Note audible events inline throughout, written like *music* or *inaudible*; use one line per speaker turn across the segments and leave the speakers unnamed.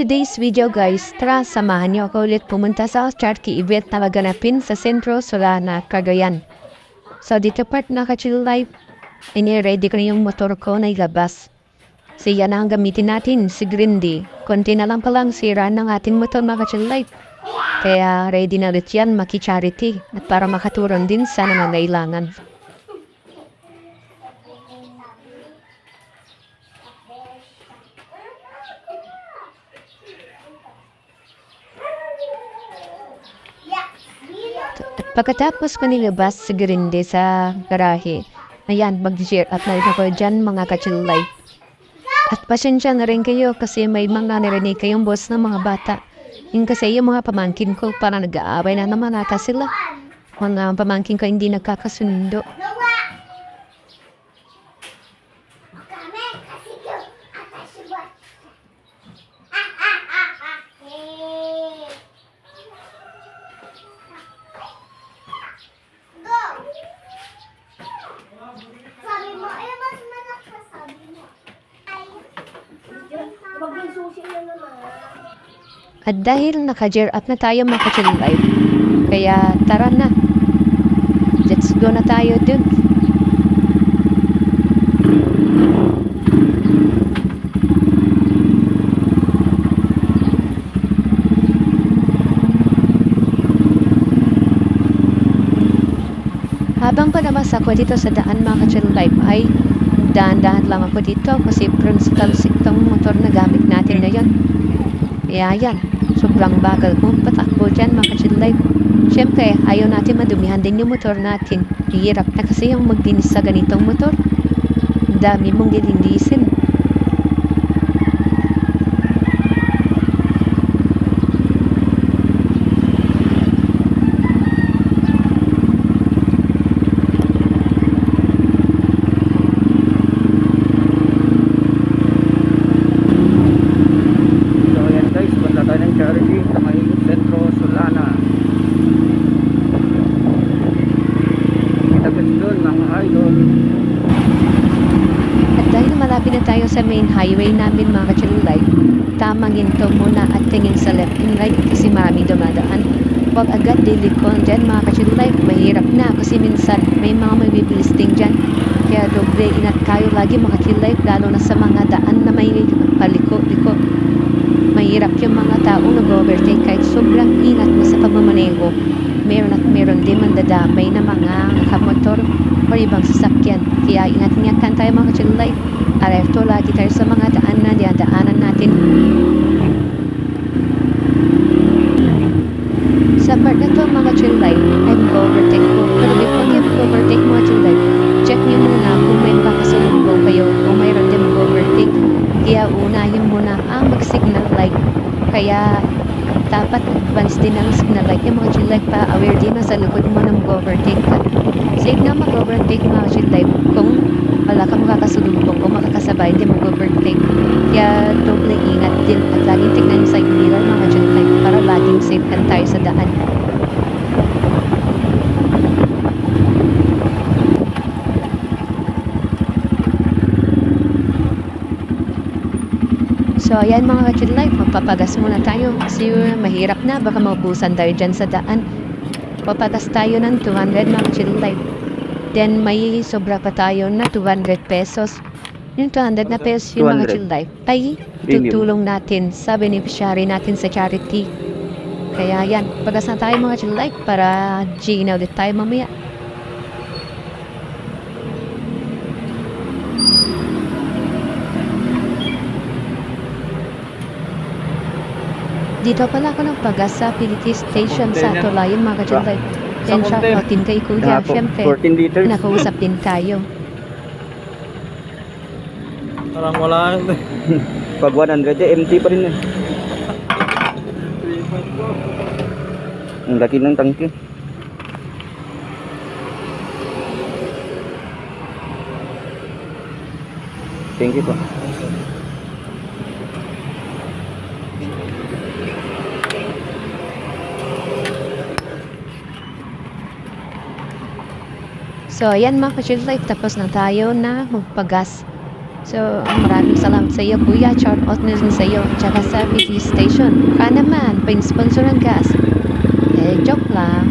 today's video guys, tara samahan niyo ako ulit pumunta sa charity event na maganapin sa Centro Solana, Cagayan. So dito part na ka-chill life, ini-ready ko na yung motor ko na ilabas. So yan ang gamitin natin, si Grindy. Konti na lang palang sira ng ating motor mga ka-chill life. Kaya ready na ulit yan maki-charity at para makatulong din sa nangangailangan. Pagkatapos ko nilabas si Grinde sa garahe, ayan, mag-share up na ako dyan mga ka-chill life. At pasensya na rin kayo kasi may mga narinig kayong boss ng mga bata. Yung kasi yung mga pamangkin ko para nag-aaway na naman ata sila. Mga pamangkin ko hindi nagkakasundo.
Kami kasi ko atas buat. Go. Sabi mo, eh, mas malakas sabi mo. Ay, Susi na naman.
At dahil naka-gear up na tayo mga ka-chill life, kaya tara na. Let's go na tayo dun. Habang palabas ako dito sa daan mga ka-chill life ay daan-daan lang ako dito kasi principal itong motor na gamit natin ngayon. Kaya yan, sobrang bagal kong patakbo dyan mga ka-chill life. Siyempre, ayaw natin madumihan din yung motor natin. Hirap na kasi yung maglinis sa ganitong motor. Ang dami mong lilinisin.
So ayan guys, punta tayo ng charity sa may Centro Solana. Kita guys doon mga idol.
At dahil malapit na tayo sa main highway namin mga ka-chill life, tamang ginto muna at tingin sa left and right kasi maraming dumadaan. Huwag agad dilikon dyan mga ka-chill life, mahirap na kasi minsan may mga mabibilis din dyan. Kaya doble ingat kayo lagi mga life lalo na sa mga daan na may paliko-liko. Mahirap yung mga taong nag-overtake kahit sobrang ingat mo sa pagmamaneho. Meron at meron din mandadamay na mga nakamotor o ibang sasakyan. Kaya ingat-ingat tayo mga ka-chill life. Alerto lagi tayo sa mga daan na dinadaanan natin. Sa part na to mga chill life, ay mag-overtake ko. Pero before kayo mag-overtake mga chill life, check nyo muna kung may makakasalubong kayo o mayroon din mag-overtake. Kaya unahin muna ang mag-signal light. Kaya dapat advance din ang signal light yung mga chill life para aware din na sa likod mo na mag-overtake ka. Safe na mag-overtake mga chill life kung wala kang makakasalubong o makakasabay din mag-overtake. Kaya doble ingat din at laging tignan yung side mirror mga chill life para laging safe kan tayo sa daan. So ayan mga ka-chill life, magpapagas muna tayo kasi mahirap na baka maubusan tayo dyan sa daan. Papagas tayo ng 200 mga ka-chill life. Then may sobra pa tayo na 200 pesos. Yung 200 na pesos yung mga
200.
chill life ay tutulong natin sa beneficiary natin sa charity. Kaya yan, pagas na tayo mga chill life para G na ulit tayo mamaya. Dito pala ako nagpagas sa PDT station sa. Tolayan mga out din kay Kuya,
Kahapon,
syempre.
14 liters.
Nakausap din tayo. *laughs*
Parang wala. *laughs*
Pag 100 eh, empty pa rin eh. Ang laki ng tangke. Thank you po.
So, ayan mga ka-chill life, tapos na tayo na magpagas. So, maraming salamat sa iyo, Kuya. Shout out na sa iyo. Tsaka sa PG Station. Ka naman, pa-sponsor ng gas. Eh, joke lang.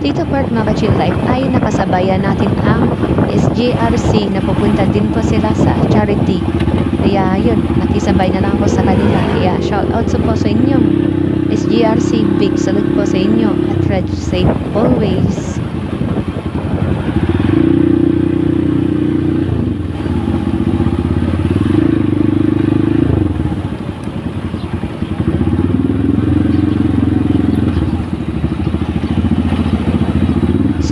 Dito Park mga chill life ay nakasabayan natin ang SGRC na pupunta din po sila sa charity. Kaya yun, nakisabay na lang ako sa kanila. Kaya shout out sa po sa inyo. SGRC, big salute po sa inyo at ride safe always.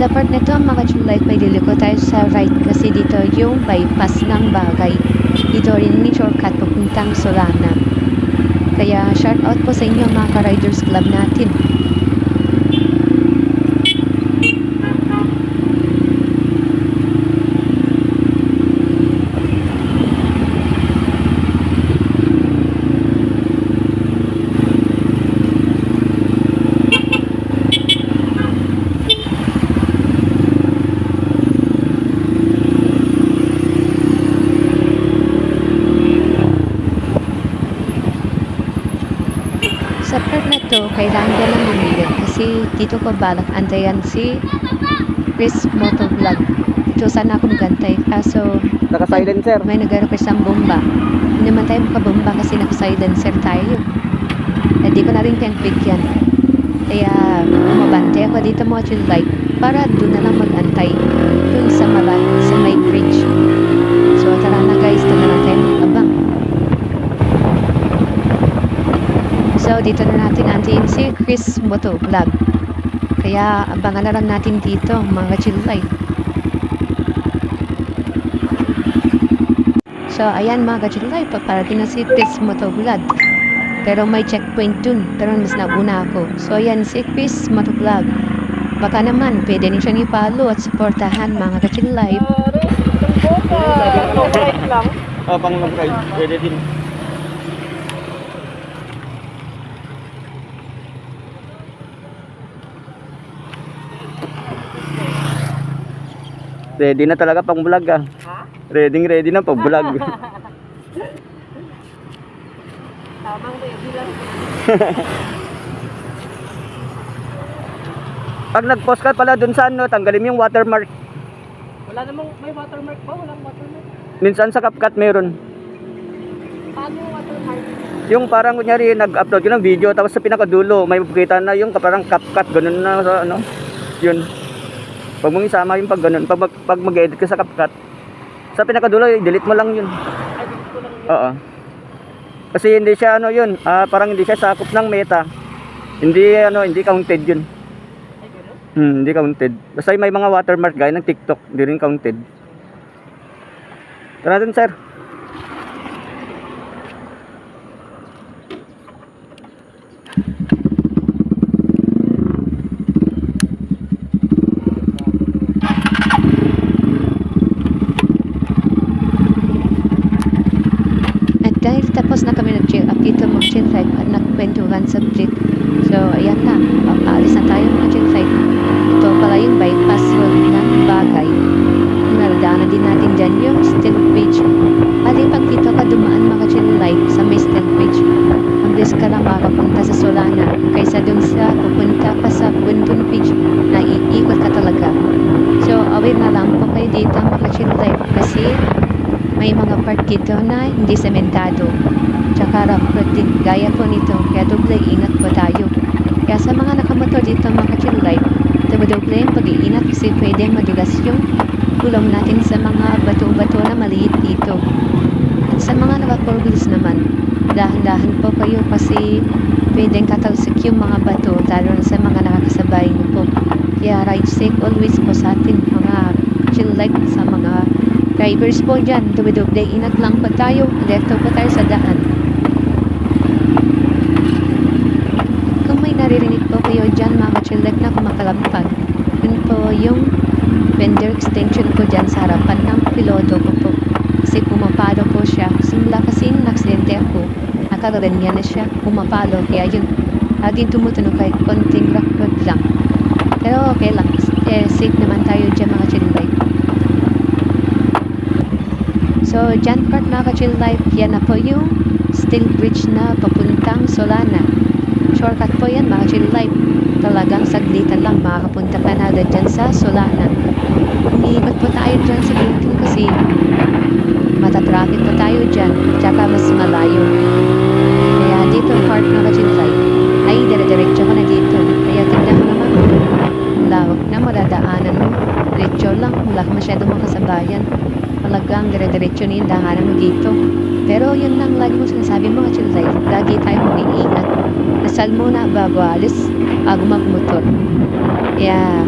Sa part na to, mga chulay, may liliko tayo sa right kasi dito yung bypass ng bagay. Dito rin yung shortcut papuntang Solana. Kaya shout out po sa inyo mga ka-riders club natin. Sa part na to, kailangan ko lang bumili kasi dito ko balak antayan si Chris Motovlog. Dito sana ako magantay kaso
Naka-silencer.
may nag-request ng bomba. Hindi naman tayo makabomba kasi naka-silencer tayo. Eh, di ko na rin pingbigyan. Kaya umabante ako dito mga chill light para doon na lang magantay. Doon sa malat, sa may bridge. So tara na guys, doon na lang tayo abang. So dito na natin antayin si Chris Moto Vlog. Kaya abangan na lang natin dito mga chill light. So, ayan mga kachulay, paparating na si Chris Motovlog. Pero may checkpoint dun, pero mas nauna ako. So, ayan si Chris Motovlog. Baka naman, pwede rin siyang ipalo at supportahan mga kachulay.
Ah, pang long ride. Pwede din. Ready na talaga pang vlog ah. Ready ready na pang vlog.
Tamang ready lang.
Pag nag-post ka pala dun sa ano, tanggalin mo yung watermark.
Wala namang may watermark ba? Walang watermark.
Minsan sa CapCut meron.
Paano yung watermark?
Yung parang kunyari nag-upload ka ng video tapos sa pinakadulo may makikita na yung parang CapCut ganun na sa ano. Yun. Pag mong isama yung pag ganun, pag, mag- pag mag-edit ka sa CapCut, sa pinakadulo, i-delete mo lang yun. Oo. Kasi hindi siya ano yun, ah, parang hindi siya sakop ng meta. Hindi ano, hindi counted yun. Hmm, hindi counted. Basta may mga watermark gaya ng TikTok, hindi rin counted. Tara dun, sir.
At dahil tapos na kami nag-cheer up dito mga chill life at nagkwentuhan sa brick. So, ayan na. Papaalis na tayo mga chill life. Ito pala yung bypass road ng bagay. Naradaanan din natin dyan yung steel bridge. At pag dito ka dumaan mga chill life sa may steel bridge, mabilis ka lang makapunta sa Solana kaysa dun sa pupunta pa sa Bundon Bridge na iikot ka talaga. So, aware na lang po kayo dito mga chill life kasi may mga part dito na hindi sementado. Tsaka rough din, gaya po nito, kaya doble ingat po tayo. Kaya sa mga nakamotor dito mga chill life, doble yung pag-iingat kasi pwede madulas yung gulong natin sa mga bato-bato na maliit dito. At sa mga naka-four wheels naman, dahan-dahan po kayo kasi pwedeng katalsik yung mga bato lalo sa mga nakakasabay niyo po. Kaya ride safe always po sa atin mga chill life sa mga drivers po dyan. Dumidoble ingat lang po tayo. Alerto po tayo sa daan. Kung may naririnig po kayo dyan mga life na kumakalampag, yun po yung fender extension ko dyan sa harapan ng piloto ko po. Kasi pumapalo po siya. Simula kasi naksidente ako at nakakarinya na siya, pumapalo. Kaya yun, laging tumutunog kahit konting rock lang. Pero okay lang, eh, safe naman tayo dyan mga life. So, dyan part mga ka-chill life, yan na po yung steel bridge na papuntang Solana. Shortcut po yan mga life. Talagang saglitan lang makakapunta ka na dyan sa Solana. Umiibat po tayo dyan sa building kasi matatraffic po tayo dyan. Tsaka mas malayo. Kaya dito part mga ka-chill life. Ay, dire-diretso ko na dito. Kaya tignan mo naman. Lawak na madadaanan mo. Diretso lang. Wala ka masyadong makasabayan. Talagang dire-diretso na yung dahanan mo dito. Pero yun lang lagi mo sinasabi mga life. Lagi tayo mag-iingat. Dasal muna bago alis, bago magmotor. Kaya,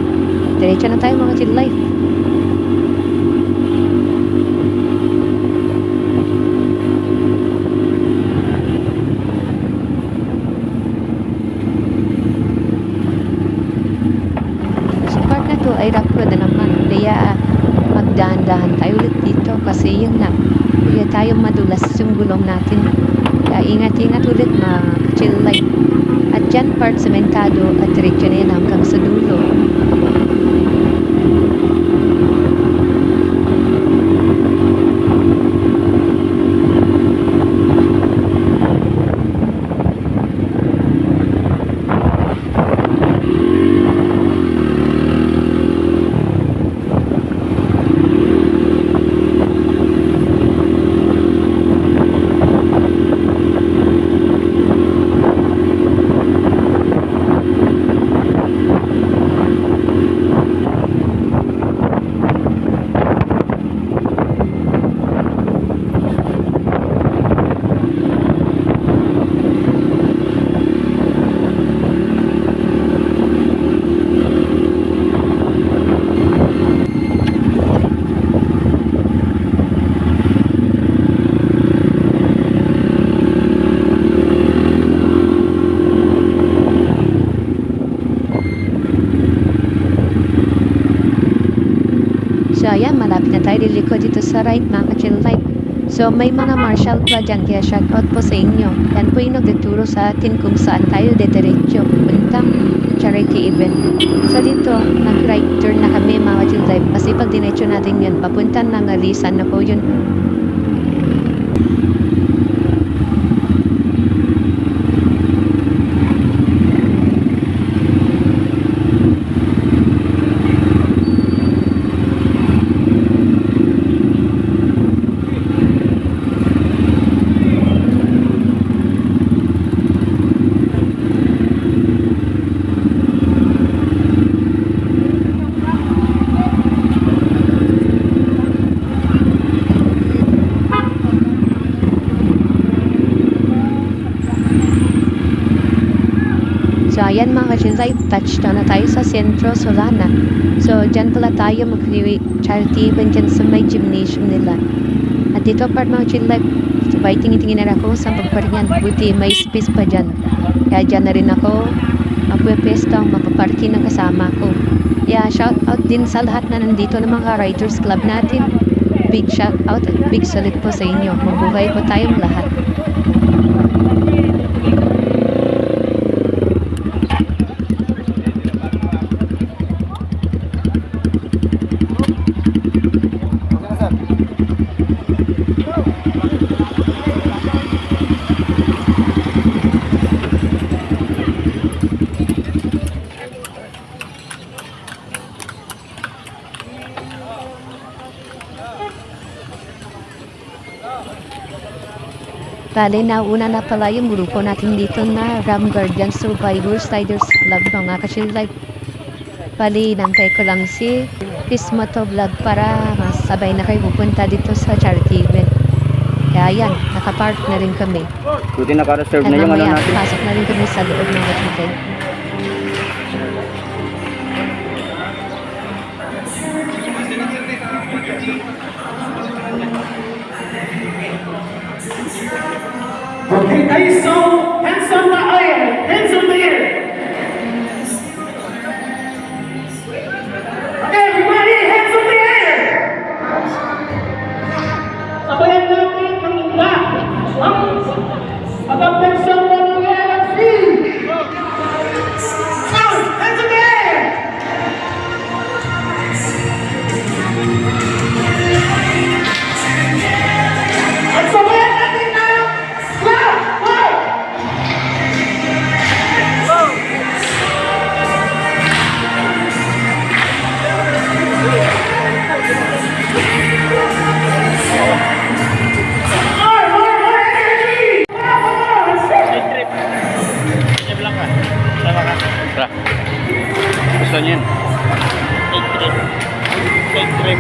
diretso na tayo mga chill life. Sa part na to ay rough road na naman. Kaya magdahan-dahan tayo ulit dito kasi yun na. Tayo madulas yung gulong natin. Kaya ingat-ingat ulit mga chill life. At dyan part sementado at diretso na yan hanggang sa dulo. Ayan, malapit na tayo liliko dito sa right mga ka-chill life. So may mga marshal pa dyan kaya shout out po sa inyo. Yan po yung nagtuturo sa atin kung saan tayo dediretso puntang charity event. So dito, nag-right turn na kami mga ka-chill life kasi pag diretso natin yan, papunta ng alisan na po yun. So mga ka-chinsay, touchdown na tayo sa Centro Solana. So dyan pala tayo mag-create charity event dyan sa may gymnasium nila. At dito part mga chinsay, sabay tingin-tingin na ako sa pagparingan. Buti may space pa dyan. Kaya dyan na rin ako magpwepesto, mapaparking ng kasama ko. Kaya shout out din sa lahat na nandito ng mga Riders Club natin. Big shout out at big salute po sa inyo. Mabuhay po tayong lahat. Bale, nauna na pala yung grupo natin dito na Ram Guardian Survivors Riders Club mga ka-chill life. Bali, nantay ko lang si Pismoto Vlog para masabay na kayo pupunta dito sa charity event. Kaya yan, nakapark na rin kami.
Buti naka-reserve na yung ano natin.
pasok na rin kami sa loob ng hotel.
Okay, guys, so hands on the air, lang yan. Take trip. Take trip.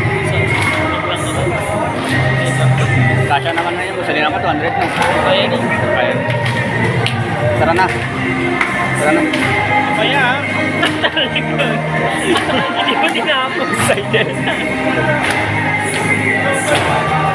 Kasya naman na yun. Gusto nila ka 200 na.
Kaya ni.
Kaya. Tara na. Tara na.
Kaya. Ah. *laughs* Hindi ko tinapos sa'yo. *laughs*